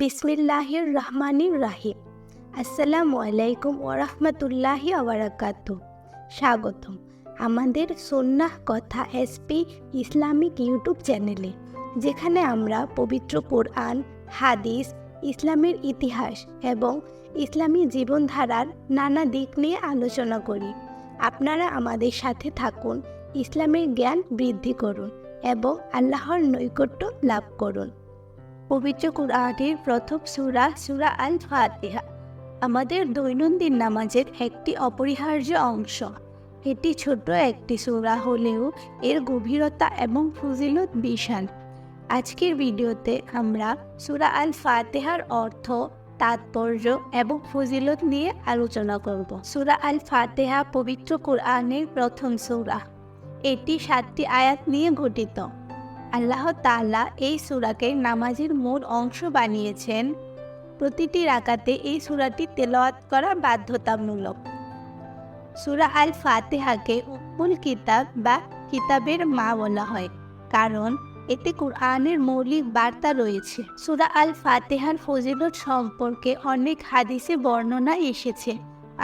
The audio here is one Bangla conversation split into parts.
বিসমিল্লাহির রহমানির রাহিম। আসসালামু আলাইকুম ওরহমতুল্লাহি আবরাকাত স্বাগতম আমাদের সন্ন্যাহ কথা এসপি ইসলামিক ইউটিউব চ্যানেলে, যেখানে আমরা পবিত্র কোরআন, হাদিস, ইসলামের ইতিহাস এবং ইসলামী জীবনধারার নানা দিক নিয়ে আলোচনা করি। আপনারা আমাদের সাথে থাকুন, ইসলামের জ্ঞান বৃদ্ধি করুন এবং আল্লাহর নৈকট্য লাভ করুন। পবিত্র কুরআনের প্রথম সূরা, সুরা আল ফাতিহা আমাদের দৈনন্দিন নামাজের একটি অপরিহার্য অংশ। এটি ছোট একটি সূরা হলেও এর গভীরতা এবং ফজিলত বিশাল। আজকের ভিডিওতে আমরা সুরা আল ফাতিহার অর্থ, তাৎপর্য এবং ফজিলত নিয়ে আলোচনা করব। সুরা আল ফাতিহা পবিত্র কোরআনের প্রথম সূরা। এটি সাতটি আয়াত নিয়ে গঠিত। আল্লাহ তাআলা এই সূরাকে নামাজের মূল অংশ বানিয়েছেন। প্রতিটি রাকাতে এই সূরাটি তেলাওয়াত করা বাধ্যতামূলক। সুরা আল ফাতেহাকে উম্মুল কিতাব বা কিতাবের মা বলা হয়, কারণ এতে কোরআনের মৌলিক বার্তা রয়েছে। সুরা আল ফাতেহার ফজিলত সম্পর্কে অনেক হাদিসে বর্ণনা এসেছে।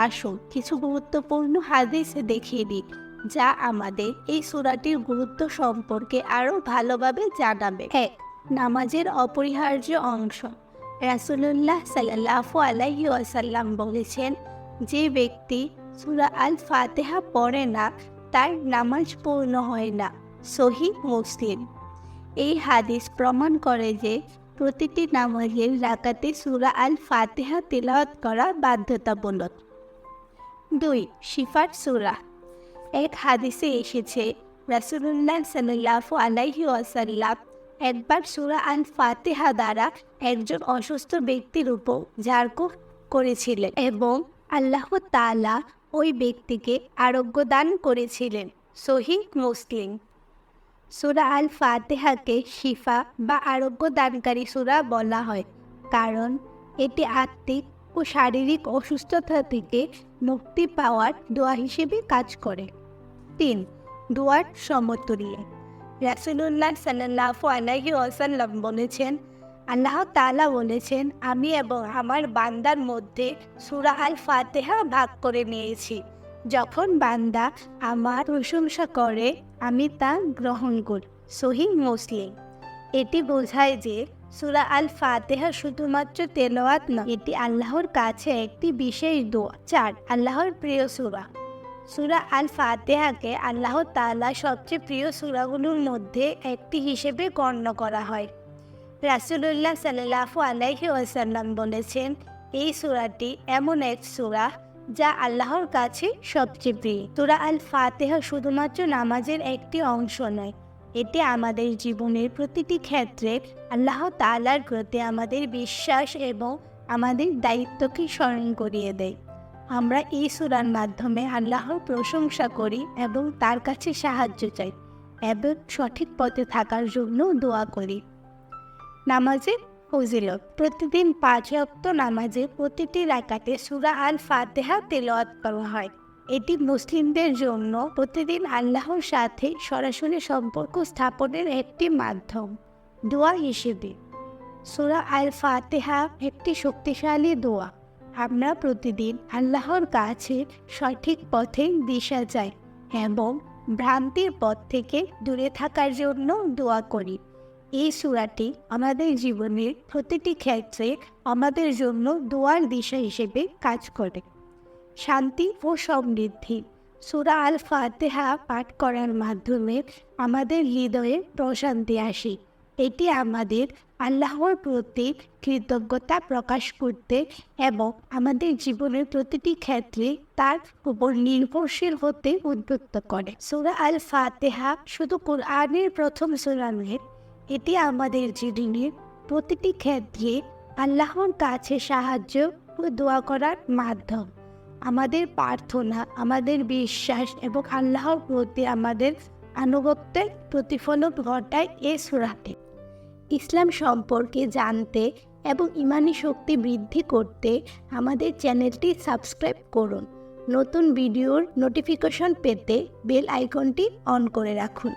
আসুন, কিছু গুরুত্বপূর্ণ হাদিসে দেখিয়ে দিই। যা আমাদের এই সুরাটির গুরুত্ব সম্পর্কে আরও ভালোভাবে জানাবে। এক নামাজের অপরিহার্য অংশ। রাসুলুল্লাহ সাল্লাহু আলাইহি ওয়াসাল্লাম বলেছেন যে ব্যক্তি সুরা আল ফাতেহা পড়ে না তার নামাজ পূর্ণ হয় না। সহি মুসলিম। এই হাদিস প্রমাণ করে যে প্রতিটি নামাজের রাকাতে সুরা আল ফাতেহা তিলাওয়াত করা বাধ্যতামূলক। দুই শিফার সূরা। এক হাদিসে এসেছে, রাসুলুল্লাহ সাল্লাহু আলাইহি ওয়াসাল্লাম একবার সুরা আল ফাতেহা দ্বারা একজন অসুস্থ ব্যক্তির উপর ঝাড়কু করেছিলেন এবং আল্লাহ তালা ওই ব্যক্তিকে আরোগ্য দান করেছিলেন। সহি মুসলিম। সূরা আল ফাতেহাকে শিফা বা আরোগ্য দানকারী সুরা বলা হয়, কারণ এটি আত্মিক ও শারীরিক অসুস্থতা থেকে মুক্তি পাওয়ার দোয়া হিসেবে কাজ করে। তিন, দোয়ার সমতুল্য রাসুলুল্লাহ সাল্লাহু আলাইহি ওয়াসাল্লাম বলেছেন, আল্লাহ তালা বলেছেন, আমি এবং আমার বান্দার মধ্যে সূরা আল ফাতেহা ভাগ করে নিয়েছি। যখন বান্দা আমার প্রশংসা করে, আমি তা গ্রহণ করি। সহি মুসলিম, এটি বোঝায় যে সুরা আল ফাতেহা শুধুমাত্র তেলাওয়াত নয়, এটি আল্লাহর কাছে একটি বিশেষ দোয়া। চার, আল্লাহর প্রিয় সূরা। সূরা আল ফাতেহাকে আল্লাহ তাআলা সবচেয়ে প্রিয় সূরাগুলোর মধ্যে একটি হিসেবে গণ্য করা হয়। রাসূলুল্লাহ সাল্লাল্লাহু আলাইহি ওয়াসাল্লাম বলেছেন, এই সূরাটি এমন এক সূরা যা আল্লাহর কাছে সবচেয়ে প্রিয়। সুরা আল ফাতেহা শুধুমাত্র নামাজের একটি অংশ নয় এটি আমাদের জীবনের প্রতিটি ক্ষেত্রে আল্লাহ তাআলার প্রতি আমাদের বিশ্বাস এবং আমাদের দায়িত্বকে স্মরণ করিয়ে দেয়। আমরা এই সুরার মাধ্যমে আল্লাহর প্রশংসা করি এবং তার কাছে সাহায্য চাই এবং সঠিক পথে থাকার জন্য দোয়া করি। নামাজে ফজিলত, প্রতিদিন পাঁচ অক্ত নামাজে প্রতিটি রাকাতে সুরা আল ফাতেহা তেলাওয়াত করা হয়। এটি মুসলিমদের জন্য প্রতিদিন আল্লাহর সাথে সরাসরি সম্পর্ক স্থাপনের একটি মাধ্যম। দোয়া হিসেবে, সুরা আল ফাতেহা একটি শক্তিশালী দোয়া। আমরা প্রতিদিন আল্লাহর কাছে সঠিক পথে দিশা চাই এবং ভ্রান্তির পথ থেকে দূরে থাকার জন্য দোয়া করি। এই সুরাটি আমাদের জীবনের প্রতিটি ক্ষেত্রে আমাদের জন্য দোয়ার দিশা হিসেবে কাজ করে। শান্তি ও সমৃদ্ধি সুরা আল ফাতেহা পাঠ করার মাধ্যমে আমাদের হৃদয়ে প্রশান্তি আসে। এটি আমাদের আল্লাহর প্রতি কৃতজ্ঞতা প্রকাশ করতে এবং আমাদের জীবনের প্রতিটি ক্ষেত্রে তার উপর নির্ভরশীল হতে উদ্বুদ্ধ করে। সুরা আল ফাতেহা শুধু কোরআনের প্রথম সুরা নয়, এটি আমাদের জীবনের প্রতিটি ক্ষেত্রে আল্লাহর কাছে সাহায্য ও দোয়া করার মাধ্যম। আমাদের প্রার্থনা, আমাদের বিশ্বাস এবং আল্লাহর প্রতি আমাদের আনুগত্যের প্রতিফলন ঘটায় এ সুরাতে ইসলাম সম্পর্কে জানতে এবং ইমানি শক্তি বৃদ্ধি করতে আমাদের চ্যানেলটি সাবস্ক্রাইব করুন। নতুন ভিডিওর নোটিফিকেশন পেতে বেল আইকনটি অন করে রাখুন।